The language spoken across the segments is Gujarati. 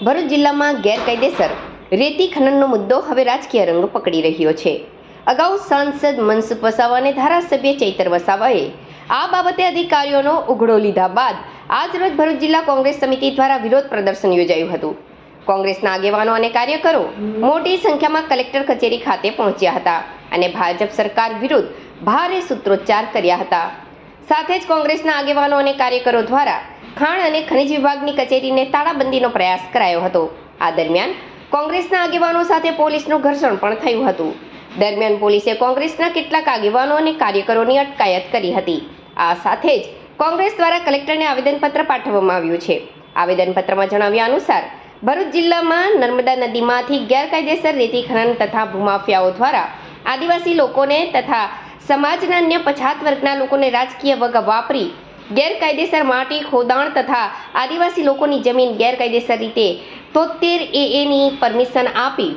ભરૂચ જિલ્લામાં ગેરકાયદેસર રેતી ખનનનો મુદ્દો હવે રાજકીય રંગ પકડી રહ્યો છે. અગાઉ સાંસદ મનસુખ વસાવા અને ધારાસભ્ય ચૈતર વસાવાએ આ બાબતે અધિકારીઓનો ઉઘડો લીધા બાદ આજરોજ ભરૂચ જિલ્લા કોંગ્રેસ સમિતિ દ્વારા વિરોધ પ્રદર્શન યોજાયું હતું. કોંગ્રેસના આગેવાનો અને કાર્યકરો મોટી સંખ્યામાં કલેક્ટર કચેરી ખાતે પહોંચ્યા હતા અને ભાજપ સરકાર વિરુદ્ધ ભારે સૂત્રોચ્ચાર કર્યા હતા. સાથે જ કોંગ્રેસના આગેવાનો અને કાર્યકરો દ્વારા ખાણ અને ખનિજ વિભાગની કચેરીને તાળાબંધીનો પ્રયાસ કરાયો હતો. આ દરમિયાન કોંગ્રેસના આગેવાનો સાથે પોલીસનું ઘર્ષણ પણ થયું હતું. દરમિયાન પોલીસે કોંગ્રેસના કેટલાક આગેવાનો અને કાર્યકરોની અટકાયત કરી હતી. આ સાથે જ કોંગ્રેસ દ્વારા કલેક્ટરને આવેદનપત્ર પાઠવવામાં આવ્યું છે. આવેદનપત્રમાં જણાવ્યા અનુસાર, ભરૂચ જિલ્લામાં નર્મદા નદીમાંથી ગેરકાયદેસર રેતી ખનન તથા ભૂમાફિયાઓ દ્વારા આદિવાસી લોકોને તથા સમાજના અન્ય પછાત વર્ગના લોકોને રાજકીય વગ વાપરી ગેરકાયદેસર માટી, ખોદાણ તથા આદિવાસી લોકોની જમીન ગેરકાયદેસર રીતે તોતેર એની પરમિશન આપી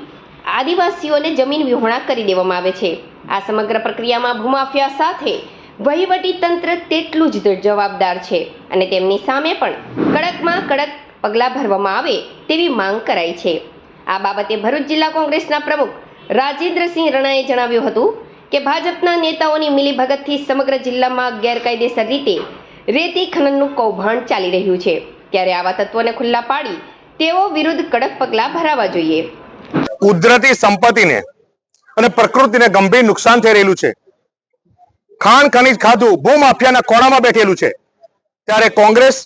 આદિવાસીઓને જમીન વિહોણા કરી દેવામાં આવે છે. આ સમગ્ર પ્રક્રિયામાં ભૂમાફિયા સાથે વહીવટી તંત્ર તેટલું જ જવાબદાર છે અને તેમની સામે પણ કડકમાં કડક પગલાં ભરવામાં આવે તેવી માંગ કરાઈ છે. આ બાબતે ભરૂચ જિલ્લા કોંગ્રેસના પ્રમુખ રાજેન્દ્રસિંહ રણાએ જણાવ્યું હતું કે ભાજપના નેતાઓની મિલીભગતથી સમગ્ર જિલ્લામાં ગેરકાયદેસર રીતે રેતી ખનનનું કૌભાંડ ચાલી રહ્યું છે. ત્યારે આવા તત્વોને ખુલ્લા પાડી તેઓ વિરુદ્ધ કડક પગલાં ભરાવા જોઈએ. કુદરતી સંપત્તિને અને પ્રકૃતિને ગંભીર નુકસાન થઈ રહેલું છે. ખાણ ખનીજ ખાધું ભૂમાફિયાના કોણામાં બેઠેલું છે. ત્યારે કોંગ્રેસ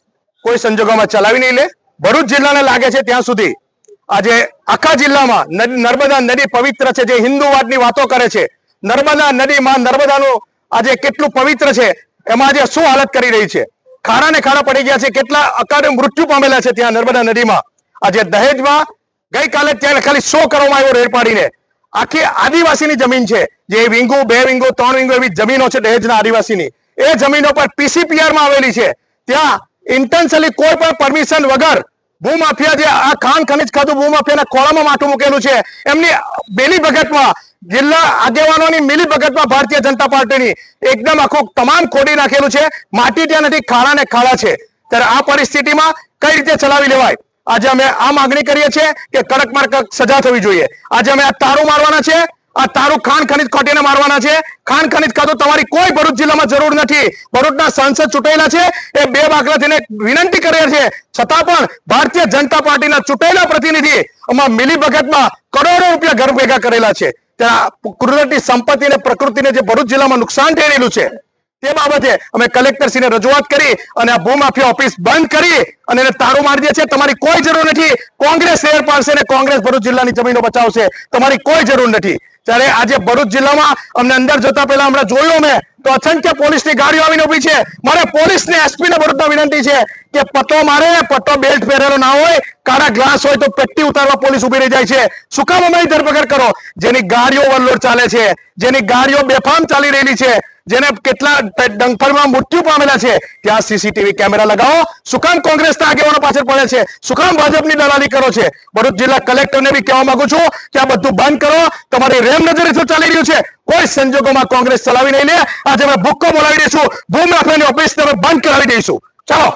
કોઈ સંજોગોમાં ચલાવી નહીં લે. ભરૂચ જિલ્લાને લાગે છે ત્યાં સુધી આજે આખા જિલ્લામાં નર્મદા નદી પવિત્ર છે, જે હિન્દુવાદની વાતો કરે છે. નર્મદા નદીમાં નર્મદાનું આજે કેટલું પવિત્ર છે, એમાં આજે શું હાલત કરી રહી છે? ખાડા ને ખાડા પડી ગયા છે, કેટલા અકાળે મૃત્યુ પામેલા છે ત્યાં નર્મદા નદીમાં? આજે દહેજમાં ગઈકાલે ત્યાં ખાલી શો કરવામાં આવ્યો રેડ આખી આદિવાસીની જમીન છે, જે વિંગુ, બે વિંગુ, ત્રણ વિંગુ એવી જમીનો છે દહેજના આદિવાસીની. એ જમીનો પર પીસીપીઆરમાં આવેલી છે. ત્યાં ઇન્ટેન્શનલી કોઈ પણ પરમિશન વગર ભૂમાફિયા જે આ ખાન ખનિજ ખાતું ભૂમાફિયાના ખોળામાં માથું મૂકેલું છે, એમની બેલી ભગતમાં જિલ્લા આગેવાનોની મિલી ભગતમાં ભારતીય જનતા પાર્ટીની એકદમ આખું તમામ ખોડી નાખેલું છે. માટી ત્યાં નથી ખાડા ને ખાડા છે. ત્યારે આ પરિસ્થિતિમાં કઈ રીતે ચલાવી લેવાય? આજે અમે આ માંગણી કરીએ છીએ કે કડકમાં કડક સજા થવી જોઈએ. આજે અમે આ તારું મારવાના છે, આ તારું ખાણ ખનીજ ખોટીને મારવાના છે. ખાણ ખનીજ ખાતું તમારી કોઈ ભરૂચ જિલ્લામાં જરૂર નથી. ભરૂચના સાંસદ ચૂંટાયેલા છે, એ બે બાગલા થઈને વિનંતી કરે છે. છતાં પણ ભારતીય જનતા પાર્ટીના ચૂંટાયેલા પ્રતિનિધિ આમાં મિલી ભગતમાં કરોડો રૂપિયા ઘર ભેગા કરેલા છે. ત્યાં કુદરતી સંપત્તિ અને પ્રકૃતિને જે ભરૂચ જિલ્લામાં નુકસાન થઈ છે, તે બાબતે અમે કલેક્ટરશ્રીને રજૂઆત કરી અને આ ભૂમાફિયા ઓફિસ બંધ કરી અને એને તાળું મારી દે છે. તમારી કોઈ જરૂર નથી. કોંગ્રેસ શહેર પાડશે અને કોંગ્રેસ ભરૂચ જિલ્લાની જમીનો બચાવશે. તમારી કોઈ જરૂર નથી. ત્યારે આજે ભરૂચ જિલ્લામાં અમને અંદર જતા પહેલા હમણાં જોયું અમે, તો અસંખ્ય પોલીસની ગાડીઓ આવીને ઊભી છે. મારે પોલીસને એસપી ને ભરૂચમાં વિનંતી છે કે પટ્ટો મારે પટ્ટો બેલ્ટ પહેરેલો ના ગ્લાસ હોય તો પેટ્ટી ઉતારવા પોલીસ ઊભી રહી જાય છે. શું કામ અમારી ધરપકડ કરો? જેની ગાડીઓ ઓવરલોડ ચાલે છે, જેની ગાડીઓ બેફામ ચાલી રહેલી છે, જેને કેટલા ડંફરમાં મૃત્યુ પામેલા છે, ત્યાં સીસીટીવી કેમેરા લગાવો. શું કોંગ્રેસના આગેવાનો પાછળ પડે છે? શું ભાજપની દલાલી કરો છે? ભરૂચ જિલ્લા કલેક્ટરને બી કહેવા માંગુ છું કે આ બધું બંધ કરો. તમારી રેમ નજરે શું ચાલી રહ્યું છે, કોઈ સંજોગોમાં કોંગ્રેસ ચલાવી નહીં લે. આજે અમે ભૂક્કો બોલાવી દઈશું. ભૂમ ઓફિસ તમે બંધ કરાવી દઈશું. ચાલો.